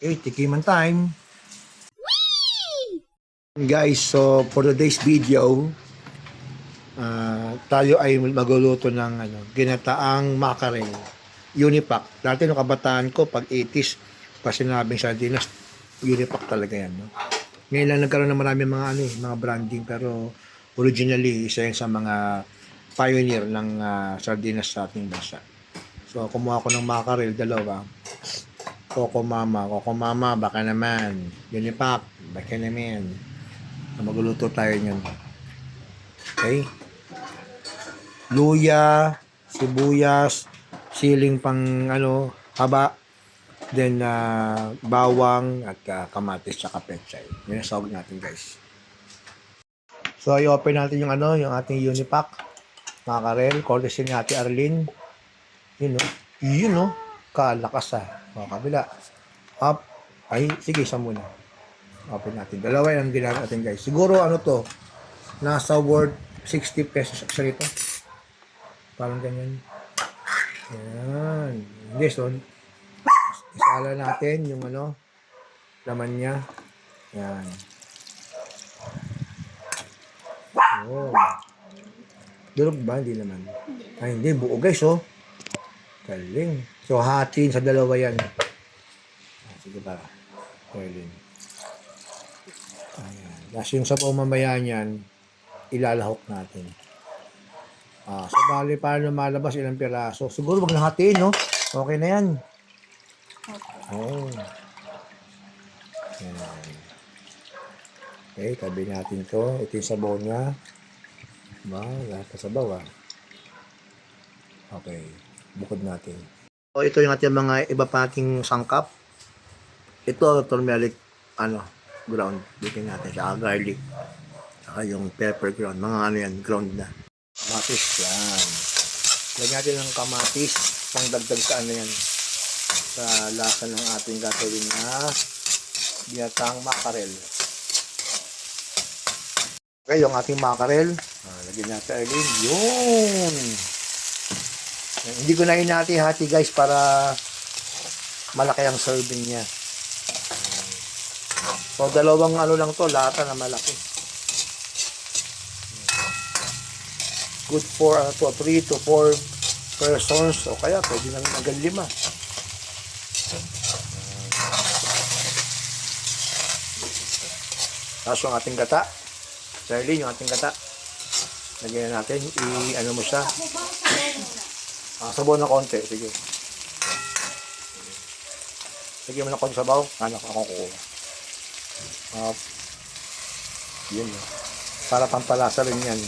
Okay, tikiman time. Guys, so for today's video, ah, tayo ay magluluto ng ano, ginataang mackerel. Unipack. Dati nung kabataan ko, pag 80s, pa sinabing sardinas, unipack talaga yan. No? Ngayon lang nagkaroon ng marami mga ano, eh, mga branding, pero originally, isa yan sa mga pioneer ng ah, sardinas sa ating bansa. So, kumuha ko ng mackerel, dalawa. Coco Mama, Coco Mama, baka naman. Unipack, baka naman. Na magluluto tayo niyan. Okay? Luya, sibuyas, siling pang ano, haba, then ah, bawang at ah, kamatis tsaka pechay. Yan ang sahog natin guys. So i-open natin yung ano, yung ating Unipack. Makarel, courtesy ni Ate Arlene. Yun no. Yun no. Kalakas ah. O, kabila. Up. Ay, sige, isa muna. Open natin. Dalawa yung ginamit natin guys. Siguro ano to, nasa worth 60 pesos actually to. Parang ganyan. Yan. Hindi, so, isala natin yung ano, laman niya. Yan. Oh. Durog ba? Hindi naman. Ay, hindi. Buo guys, oh. Galing. So, hatiin sa dalawa yan. Ah, sige ba? Pwede. Ayan. Tapos yung sabaw mamaya niyan, ilalahok natin. Ah, so bali paano malabas ilang piraso? Siguro wag na hatiin, no? Okay na yan. Oh. Ayan. Okay, tabi natin to. Ito yung sabaw niya. Ba, lahat na sabaw ah. Okay, bukod natin. So, ito yung ating mga iba pating sangkap. Ito, turmeric, ano, ground. Bikin natin siya, garlic. Saka yung pepper ground. Mga ano yan, ground na. Kamatis, yan. Lagyan natin ng kamatis. Pang dagdag sa ano yan. Sa lasa ng ating gagawin na binatang makarel. Okay, yung ating makarel. Ah, lagyan natin agad. Yun! Hindi ko na inati-hati guys para malaki ang serving niya. So, dalawang ano lang to, lata na malaki. Good for ano to, 3 to 4 persons o kaya pwede nang hanggang lima. Tapos yung ating gata. Charlie, yung ating gata. Lagyan na natin. I-ano mo siya. Ah, sabaw na konti. Sige. Sige mo na konti sabaw. Ano, ako kukuha. Ah, yun. eh. Para pampalasa rin yan.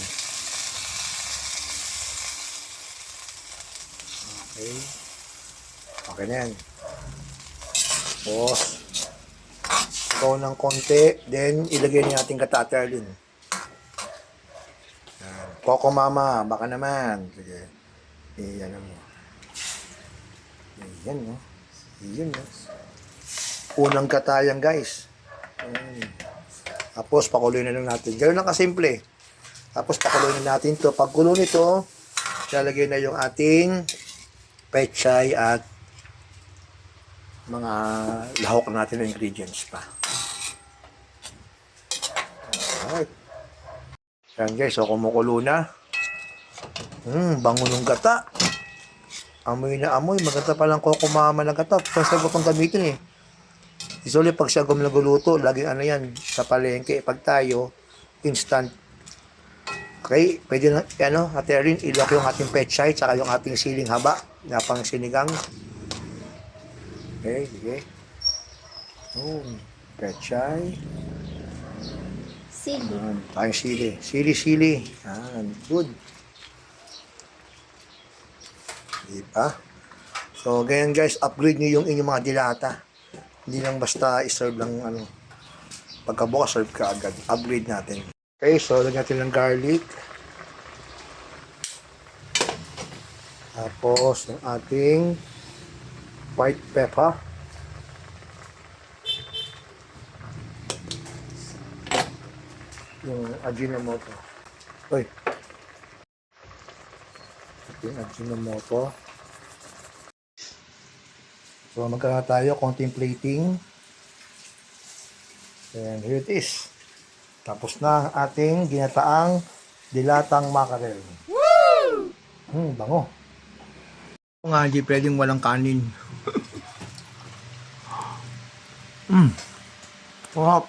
Okay. Okay na yan. Tapos, sabaw ng konti. Then, ilagay katater din. Yan. Coco Mama, baka naman. Sige. Iyan mo. Iyan, no? Iyan, no? Unang katayan, guys. Ayan. Tapos, pakuloy na lang natin. Ganoon lang kasimple. Tapos, pakuloy na natin to. Pagkulo nito, lalagay na yung ating pechay at mga lahok natin na ingredients pa. Alright. Yan guys, so kumukulo na. Hmm, bango ng gata. Amoy na amoy. Maganda palang kukumama ng gata. First time ko itong gamitin eh. Usually pag siya gumlaguluto, laging ano yan, sa palengke. Pag tayo, instant. Okay, pwede na, ano, Ate Erin, ilok yung ating pechay, tsaka yung ating siling haba, na pang sinigang. Okay, sige. Oh, pechay. Sili. Yan, tayong sili. Sili, sili. Yan, good. Diba? So, ganyan guys, upgrade nyo yung inyong mga dilata. Hindi lang basta iserve lang ano. Pagkabukas, serve ka agad. Upgrade natin. Okay, so lagyan natin ng garlic. Tapos, yung ating white pepper. Yung Ajinomoto. Uy. Yung Ajinomoto. So, magkaka tayo, konting plating. And here it is. Tapos na ang ating ginataang dilatang mackerel. Woo! Hmm, bango. Nga, hindi pwedeng walang kanin. Hmm. Sarap.